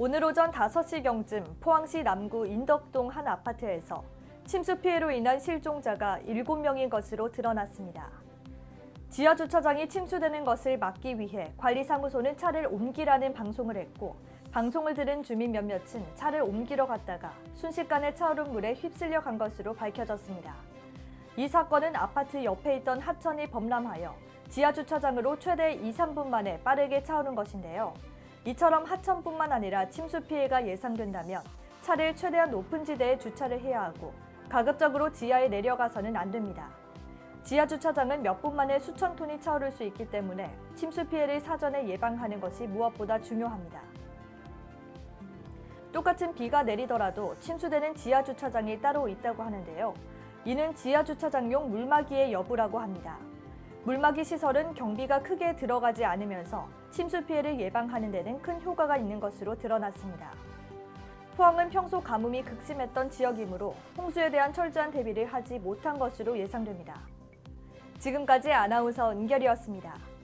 오늘 오전 5시경쯤 포항시 남구 인덕동 한 아파트에서 침수 피해로 인한 실종자가 7명인 것으로 드러났습니다. 지하 주차장이 침수되는 것을 막기 위해 관리사무소는 차를 옮기라는 방송을 했고 방송을 들은 주민 몇몇은 차를 옮기러 갔다가 순식간에 차오른 물에 휩쓸려 간 것으로 밝혀졌습니다. 이 사건은 아파트 옆에 있던 하천이 범람하여 지하 주차장으로 최대 2, 3분 만에 빠르게 차오른 것인데요. 이처럼 하천뿐만 아니라 침수 피해가 예상된다면 차를 최대한 높은 지대에 주차를 해야 하고 가급적으로 지하에 내려가서는 안 됩니다. 지하 주차장은 몇 분 만에 수천 톤이 차오를 수 있기 때문에 침수 피해를 사전에 예방하는 것이 무엇보다 중요합니다. 똑같은 비가 내리더라도 침수되는 지하 주차장이 따로 있다고 하는데요. 이는 지하 주차장용 물막이의 여부라고 합니다. 물막이 시설은 경비가 크게 들어가지 않으면서 침수 피해를 예방하는 데는 큰 효과가 있는 것으로 드러났습니다. 포항은 평소 가뭄이 극심했던 지역이므로 홍수에 대한 철저한 대비를 하지 못한 것으로 예상됩니다. 지금까지 아나운서 은결이었습니다.